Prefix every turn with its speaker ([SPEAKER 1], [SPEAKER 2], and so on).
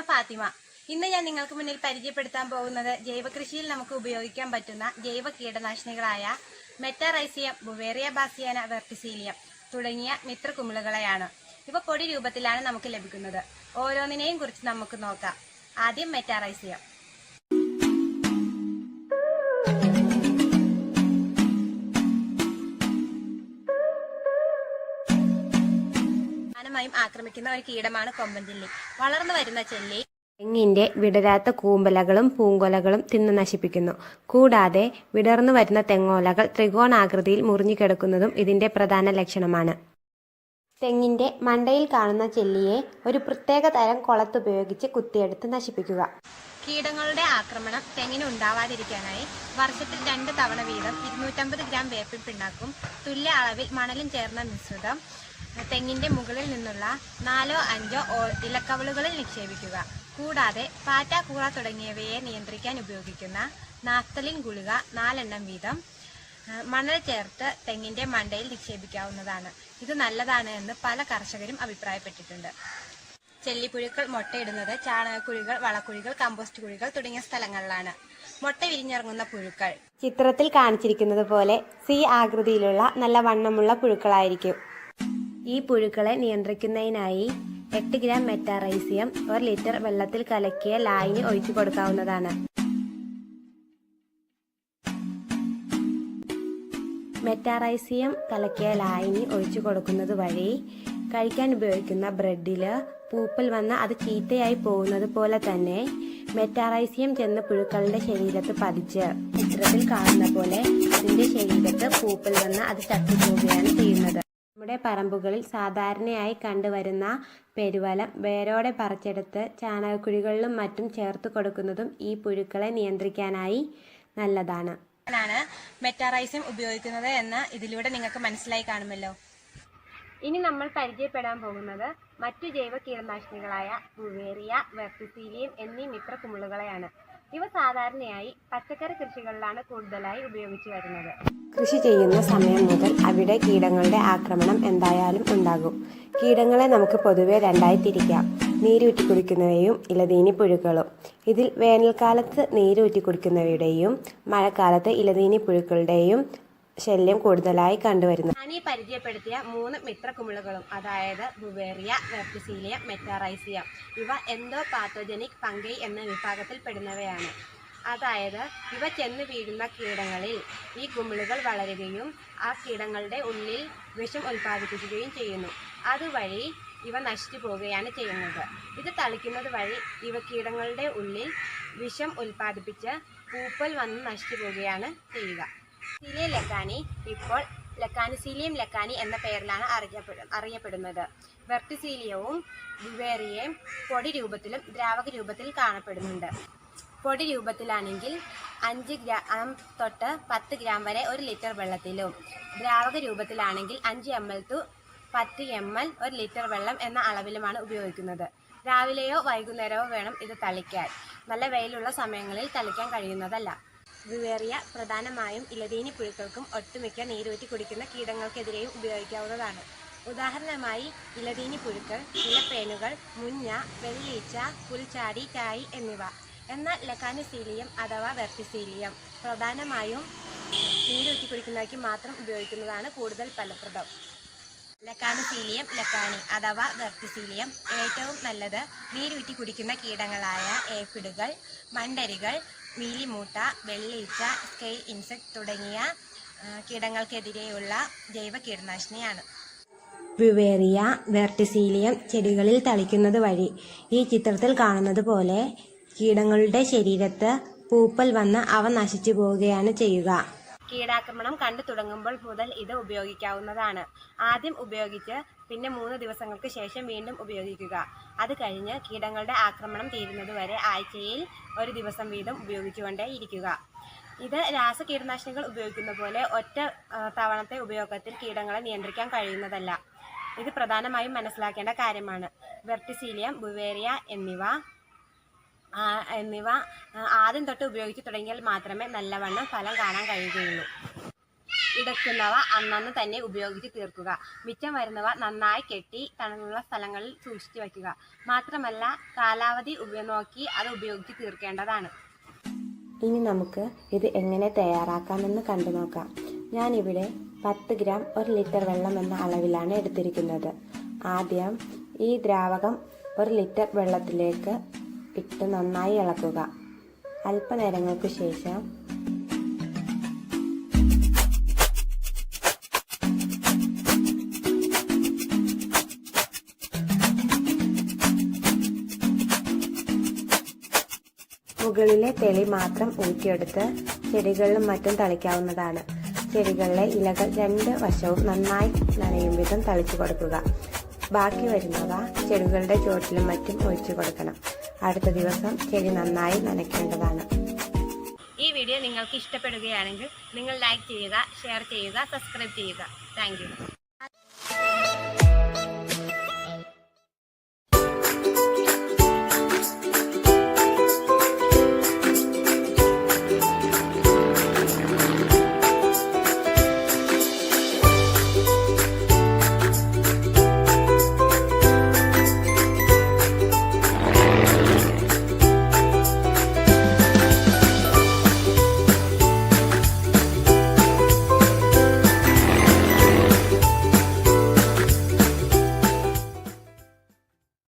[SPEAKER 1] ഞാൻ ഫാത്തിമ. ഇന്ന് ഞാൻ നിങ്ങൾക്ക് മുന്നിൽ പരിചയപ്പെടുത്താൻ പോകുന്നത് ജൈവകൃഷിയിൽ നമുക്ക് ഉപയോഗിക്കാൻ പറ്റുന്ന ജൈവ കീടനാശിനികളായ മെറ്റാറൈസിയം ബുവേറിയ ബാസിയാന വെർട്ടിസീലിയം തുടങ്ങിയ മിത്രകുമിളുകളെയാണ് ഇവ പൊടി രൂപത്തിലാണ് നമുക്ക് ലഭിക്കുന്നത്. ഓരോന്നിനെയും കുറിച്ച് നമുക്ക് നോക്കാം. ആദ്യം മെറ്റാറൈസിയം. പ്രധാനമായും ആക്രമിക്കുന്ന ഒരു കീടമാണ് കൊമ്പൻ ചെല്ലി വളർന്നു വരുന്ന ചെല്ലി
[SPEAKER 2] തെങ്ങിന്റെ വിടരാത്ത കൂമ്പലകളും പൂങ്കൊലകളും തിന്നു നശിപ്പിക്കുന്നു. കൂടാതെ വിടർന്നു വരുന്ന തെങ്ങോലകൾ ത്രികോണാകൃതിയിൽ മുറിഞ്ഞുകിടക്കുന്നതും ഇതിന്റെ പ്രധാന ലക്ഷണമാണ്. തെങ്ങിന്റെ മണ്ടയിൽ കാണുന്ന ചെല്ലിയെ ഒരു പ്രത്യേക തരം കൊളത്തുപയോഗിച്ച് കുത്തിയെടുത്ത് നശിപ്പിക്കുക.
[SPEAKER 1] കീടങ്ങളുടെ ആക്രമണം തെങ്ങിന് ഉണ്ടാവാതിരിക്കാനായി വർഷത്തിൽ രണ്ട് തവണ വീതം ഇരുന്നൂറ്റമ്പത് ഗ്രാം വേപ്പിൻ പിണ്ണാക്കും തുല്യ അളവിൽ മണലും ചേർന്ന മിശ്രിതം തെങ്ങിന്റെ മുകളിൽ നിന്നുള്ള നാലോ അഞ്ചോ ഓ- ഇലക്കവളുകളിൽ നിക്ഷേപിക്കുക. കൂടാതെ പാറ്റ കൂറ തുടങ്ങിയവയെ നിയന്ത്രിക്കാൻ ഉപയോഗിക്കുന്ന നാഫ്തലിൻ ഗുളിക നാലെണ്ണം വീതം മണൽ ചേർത്ത് തെങ്ങിന്റെ മണ്ടയിൽ നിക്ഷേപിക്കാവുന്നതാണ്. ഇത് നല്ലതാണ് എന്ന് പല കർഷകരും അഭിപ്രായപ്പെട്ടിട്ടുണ്ട്. ചെല്ലിപ്പുഴുക്കൾ മുട്ടയിടുന്നത് ചാണകക്കുഴികൾ വളക്കുഴികൾ കമ്പോസ്റ്റ് കുഴികൾ തുടങ്ങിയ സ്ഥലങ്ങളിലാണ്. മുട്ട വിരിഞ്ഞിറങ്ങുന്ന പുഴുക്കൾ.
[SPEAKER 2] ചിത്രത്തിൽ കാണിച്ചിരിക്കുന്നത് പോലെ സി ആകൃതിയിലുള്ള നല്ല വണ്ണമുള്ള പുഴുക്കളായിരിക്കും. ഈ പുഴുക്കളെ നിയന്ത്രിക്കുന്നതിനായി എട്ട് ഗ്രാം മെറ്റാറൈസിയം ഒരു ലിറ്റർ വെള്ളത്തിൽ കലക്കിയ ലായിന് ഒഴിച്ചു കൊടുക്കാവുന്നതാണ്. മെറ്റാറൈസിയം കലക്കിയ ലായിന് ഒഴിച്ചു കൊടുക്കുന്നത് വഴി കഴിക്കാൻ ഉപയോഗിക്കുന്ന ബ്രെഡിൽ പൂപ്പൽ വന്ന് അത് ചീത്തയായി പോകുന്നത് പോലെ തന്നെ മെറ്റാറൈസിയം ചെന്ന് പുഴുക്കളുടെ ശരീരത്ത് പതിച്ച് ചിത്രത്തിൽ കാണുന്ന പോലെ അതിന്റെ ശരീരത്ത് പൂപ്പൽ വന്ന് അത് ചത്തുപോവുകയാണ് ചെയ്യുന്നത്. നമ്മുടെ പറമ്പുകളിൽ സാധാരണയായി കണ്ടുവരുന്ന പെരുവലം വേരോടെ പറിച്ചെടുത്ത് ചാണകക്കുഴികളിലും മറ്റും ചേർത്ത് കൊടുക്കുന്നതും ഈ പുഴുക്കളെ നിയന്ത്രിക്കാനായി നല്ലതാണ്.
[SPEAKER 1] ആണ് മെറ്റാറൈസിയം ഉപയോഗിക്കുന്നത് എന്ന് ഇതിലൂടെ നിങ്ങൾക്ക് മനസ്സിലായി കാണുമല്ലോ.
[SPEAKER 2] ഇനി നമ്മൾ പരിചയപ്പെടാൻ പോകുന്നത് മറ്റു ജൈവ കീടനാശിനികളായ ബുവേറിയ വെർട്ടിസീലിയം എന്നീ മിത്രകുമിളുകളെയാണ് ഇവ സാധാരണയായി പച്ചക്കറി കൃഷികളിലാണ് കൂടുതലായി ഉപയോഗിച്ചു വരുന്നത്. കൃഷി ചെയ്യുന്ന സമയം മുതൽ അവിടെ കീടങ്ങളുടെ ആക്രമണം എന്തായാലും ഉണ്ടാകും. കീടങ്ങളെ നമുക്ക് പൊതുവെ രണ്ടായി തിരിക്കാം. നീരൂറ്റി കുടിക്കുന്നവയും ഇലതീനി പുഴുക്കളും. ഇതിൽ വേനൽക്കാലത്ത് നീരൂറ്റി കുടിക്കുന്നവയുടെയും മഴക്കാലത്ത് ഇലതീനി പുഴുക്കളുടെയും ശല്യം കൂടുതലായി കണ്ടുവരുന്നത്
[SPEAKER 1] ഞാൻ ഈ പരിചയപ്പെടുത്തിയ മൂന്ന് മിത്രക്കുമിളുകളും അതായത് ബുവേറിയ വെർട്ടിസീലിയ മെറ്റാറൈസിയ ഇവ എന്തോ പാത്തോജനിക് പങ്കൈ എന്ന വിഭാഗത്തിൽ പെടുന്നവയാണ് അതായത് ഇവ ചെന്ന് വീഴുന്ന കീടങ്ങളിൽ ഈ കുമിളുകൾ വളരുകയും ആ കീടങ്ങളുടെ ഉള്ളിൽ വിഷം ഉൽപ്പാദിപ്പിക്കുകയും ചെയ്യുന്നു. അതുവഴി ഇവ നശിച്ചു പോവുകയാണ് ചെയ്യുന്നത്. ഇത് തളിക്കുന്നത് വഴി ഇവ കീടങ്ങളുടെ ഉള്ളിൽ വിഷം ഉൽപ്പാദിപ്പിച്ച് പൂപ്പൽ വന്ന് നശിച്ചു പോവുകയാണ് ചെയ്യുക. സീലിയം ലക്കാനി ഇപ്പോൾ ലക്കാനിസീലിയം ലക്കാനി എന്ന പേരിലാണ് അറിയപ്പെടു അറിയപ്പെടുന്നത്. വെർട്ടിസീലിയവും ബുവേറിയയും പൊടി രൂപത്തിലും ദ്രാവക രൂപത്തിൽ കാണപ്പെടുന്നുണ്ട്. പൊടി രൂപത്തിലാണെങ്കിൽ അഞ്ച് ഗ്രാം തൊട്ട് പത്ത് ഗ്രാം വരെ ഒരു ലിറ്റർ വെള്ളത്തിലും ദ്രാവക രൂപത്തിലാണെങ്കിൽ അഞ്ച് എം എൽ ടു പത്ത് എം എൽ ഒരു ലിറ്റർ വെള്ളം എന്ന അളവിലുമാണ് ഉപയോഗിക്കുന്നത്. രാവിലെയോ വൈകുന്നേരമോ വേണം ഇത് തളിക്കാൻ. നല്ല വെയിലുള്ള സമയങ്ങളിൽ തളിക്കാൻ കഴിയുന്നതല്ല. വിവേറിയ പ്രധാനമായും ഇലതീനി പുഴുക്കൾക്കും ഒട്ടുമിക്ക നീരൂറ്റി കുടിക്കുന്ന കീടങ്ങൾക്കെതിരെയും ഉപയോഗിക്കാവുന്നതാണ്. ഉദാഹരണമായി ഇലതീനി പുഴുക്കൾ ഇലപ്പേനുകൾ മുഞ്ഞ വെള്ളീച്ച പുൽച്ചാടി കായ് എന്നിവ. എന്നാൽ ലക്കാനിസീലിയം അഥവാ വെർട്ടിസീലിയം പ്രധാനമായും നീരൂറ്റി കുടിക്കുന്നവയ്ക്ക് മാത്രം ഉപയോഗിക്കുന്നതാണ് കൂടുതൽ ഫലപ്രദം. ലക്കാനിസീലിയം ലക്കാനി അഥവാ വെർട്ടിസീലിയം ഏറ്റവും നല്ലത് നീരൂറ്റി കുടിക്കുന്ന കീടങ്ങളായ ഏപ്പിടുകൾ മണ്ടരികൾ മീലിമൂട്ട വെള്ളീച്ച സ്കെയിൽ ഇൻസെക്ട് തുടങ്ങിയ കീടങ്ങൾക്കെതിരെയുള്ള ജൈവ കീടനാശിനിയാണ്.
[SPEAKER 2] വിവേറിയ വെർട്ടിസീലിയം ചെടികളിൽ തളിക്കുന്നത് വഴി ഈ ചിത്രത്തിൽ കാണുന്നത് പോലെ കീടങ്ങളുടെ ശരീരത്ത് പൂപ്പൽ വന്ന് അവ നശിച്ചു പോവുകയാണ് ചെയ്യുക.
[SPEAKER 1] കീടാക്രമണം കണ്ടു തുടങ്ങുമ്പോൾ മുതൽ ഇത് ഉപയോഗിക്കാവുന്നതാണ്. ആദ്യം ഉപയോഗിച്ച് പിന്നെ മൂന്ന് ദിവസങ്ങൾക്ക് ശേഷം വീണ്ടും ഉപയോഗിക്കുക. അത് കഴിഞ്ഞ് കീടങ്ങളുടെ ആക്രമണം തീരുന്നതുവരെ ആഴ്ചയിൽ ഒരു ദിവസം വീതം ഉപയോഗിച്ചുകൊണ്ടേ ഇരിക്കുക. ഇത് രാസ കീടനാശിനികൾ ഉപയോഗിക്കുന്ന പോലെ ഒറ്റ തവണത്തെ ഉപയോഗത്തിൽ കീടങ്ങളെ നിയന്ത്രിക്കാൻ കഴിയുന്നതല്ല. ഇത് പ്രധാനമായും മനസ്സിലാക്കേണ്ട കാര്യമാണ്. വെർട്ടിസീലിയം ബുവേറിയ എന്നിവ എന്നിവ ആദ്യം തൊട്ട് ഉപയോഗിച്ച് തുടങ്ങിയാൽ മാത്രമേ നല്ലവണ്ണം ഫലം കാണാൻ കഴിയുകയുള്ളൂ. ഇടയ്ക്കുന്നവ അന്നന്ന് തന്നെ ഉപയോഗിച്ച് തീർക്കുക. മിച്ചം വരുന്നവ നന്നായി കെട്ടി തണലുള്ള സ്ഥലങ്ങളിൽ സൂക്ഷിച്ചു വയ്ക്കുക. മാത്രമല്ല കാലാവധി നോക്കി അത് ഉപയോഗിച്ച് തീർക്കേണ്ടതാണ്.
[SPEAKER 2] ഇനി നമുക്ക് ഇത് എങ്ങനെ തയ്യാറാക്കാമെന്ന് കണ്ടു നോക്കാം. ഞാനിവിടെ പത്ത് ഗ്രാം ഒരു ലിറ്റർ വെള്ളം എന്ന അളവിലാണ് എടുത്തിരിക്കുന്നത്. ആദ്യം ഈ ദ്രാവകം ഒരു ലിറ്റർ വെള്ളത്തിലേക്ക് ഇട്ട് നന്നായി ഇളക്കുക. അല്പനേരങ്ങൾക്ക് ശേഷം മുകളിലെ തെളി മാത്രം ഊറ്റിയെടുത്ത് ചെടികളിലും മറ്റും തളിക്കാവുന്നതാണ്. ചെടികളിലെ ഇലകൾ രണ്ട് വശവും നന്നായി നനയും വിധം തളിച്ചു കൊടുക്കുക. ബാക്കി വരുന്നവ ചെടികളുടെ ചുവട്ടിലും മറ്റും ഒഴിച്ചു കൊടുക്കണം. അടുത്ത ദിവസം ചെടി നന്നായി നനയ്ക്കേണ്ടതാണ്.
[SPEAKER 1] ഈ വീഡിയോ നിങ്ങൾക്ക് ഇഷ്ടപ്പെടുകയാണെങ്കിൽ നിങ്ങൾ ലൈക്ക് ചെയ്യുക ഷെയർ ചെയ്യുക സബ്സ്ക്രൈബ് ചെയ്യുക. താങ്ക്